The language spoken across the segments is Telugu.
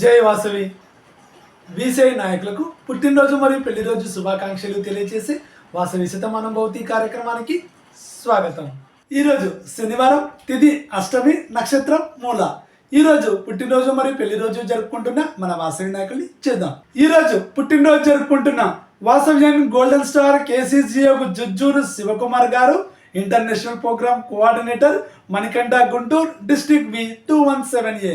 జై వాసవి. వీసీ నాయకులకు పుట్టినరోజు మరియు పెళ్ళి రోజు శుభాకాంక్షలు తెలియజేసి వాసవి శతమానం భౌతి కార్యక్రమానికి స్వాగతం. ఈరోజు శనివారం తిది అష్టమి నక్షత్రం మూల. ఈరోజు పుట్టినరోజు మరియు పెళ్ళి రోజు జరుపుకుంటున్న మన వాసవి నాయకుల్ని చేద్దాం. ఈరోజు పుట్టినరోజు జరుపుకుంటున్న Vasavian golden star KCGF Jujjuru Sivakumar garu international programme coordinator Manikanta Guntur district B two one seven A.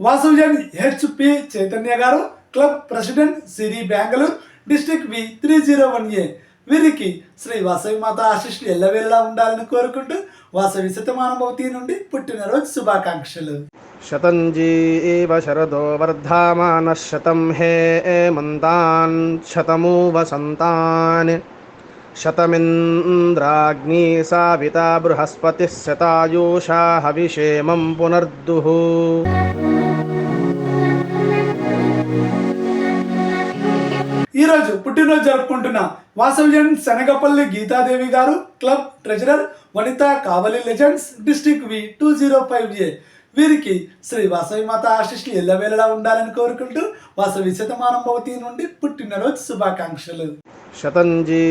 వాసుజన్ HP Chaitanya garu club president Siri Bengaluru district V three zero one A. వీరికి శ్రీ వాసవి మాత ఆశిష్లు ఎల్లవేళ్ళ ఉండాలని కోరుకుంటూ వాసవి శతమానభవతి నుండి పుట్టినరోజు శుభాకాంక్షలు. శతంజీ శరదో వర్ధమాన శతం హే మంతాన్ శతమూ వసంతాన్ శతమింద్రాగ్ని సావిత బృహస్పతి శతాయూషా హవిషేమం పునర్దుః. ఈరోజు పుట్టినరోజు జరుపుకుంటున్న Vasavian Shanagapalli Geethadevi garu club treasurer Vanitha Kavali legends district V two zero five A వీరికి శ్రీ వాసవి మాత ఆశిష్లు ఎల్లవేళలా ఉండాలని కోరుకుంటూ వాసవి శతమానం భవతి నుండి పుట్టినరోజు శుభాకాంక్షలు. శతంజీ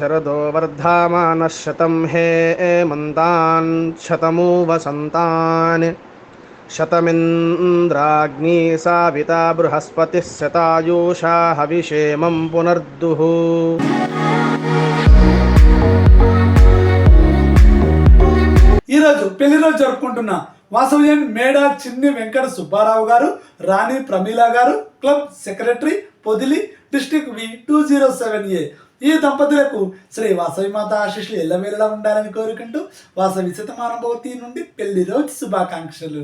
శరదో వర్ధమాన శతం హే మంతాన్ శతమూ వసంతాన్ शतमिन्द्राग्नी साविता बृहस्पतिः शतायुषा हविषेमं पुनर्दुः ఈరోజు పెళ్లి రోజు జరుపుకుంటున్న వాసవ్యన్ మేడ చిన్ని వెంకట సుబ్బారావు గారు రాణి ప్రమీల గారు club secretary Podili district V two zero seven A ఈ దంపతులకు శ్రీ వాసవి మాత ఆశీస్సులు ఎల్లవేళలా ఉండాలని కోరుకుంటూ వాసవి శతమానం భవతి నుండి పెళ్లి రోజు శుభాకాంక్షలు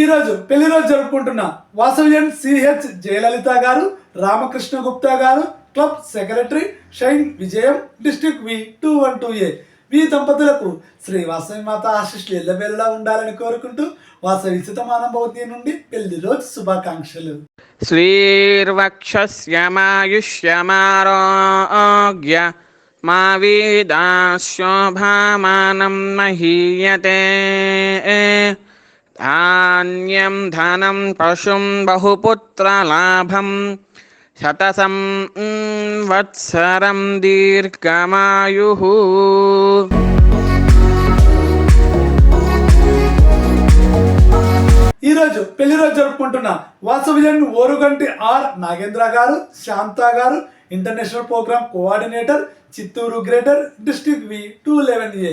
ఈరోజు పెళ్ళి రోజు జరుపుకుంటున్న వాసవ్యన్ CH Jayalalithaa garu Ramakrishna Gupta garu club secretary shine Vijayam district V two one two A. వి దంపతులకు శ్రీ వాసవి మాత ఆశిష్లు ఎల్లవేళ్ళలా ఉండాలని కోరుకుంటూ వాసవి సుతమానభవతి నుండి పెళ్ళి రోజు శుభాకాంక్షలు. శ్రీర్వక్షమాయుష్యమారోగ్య మా వీదాశోభామానం మహీయతే. ఆ ధాన్యం ధనం పశుం బహుపుత్రలాభం శతసం వత్సరం దీర్ఘమాయు రోజు పెళ్ళి రోజు జరుపుకుంటున్న వాసవిజన్ Oruganti are Nagendra garu Shanta garu international programme coordinator Chittoor greater district V two eleven A.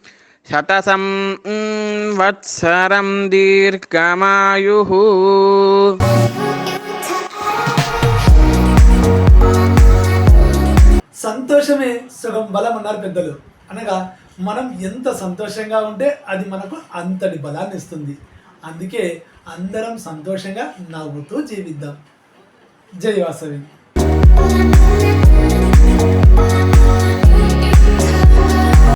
శతసం వత్సరం దీర్ఘమాయు సంతోషమే సుఖం బలం అన్నారు పెద్దలు. అనగా మనం ఎంత సంతోషంగా ఉంటే అది మనకు అంతటి బలాన్ని ఇస్తుంది. అందుకే అందరం సంతోషంగా నవ్వుతూ జీవిద్దాం. జై వాసవి.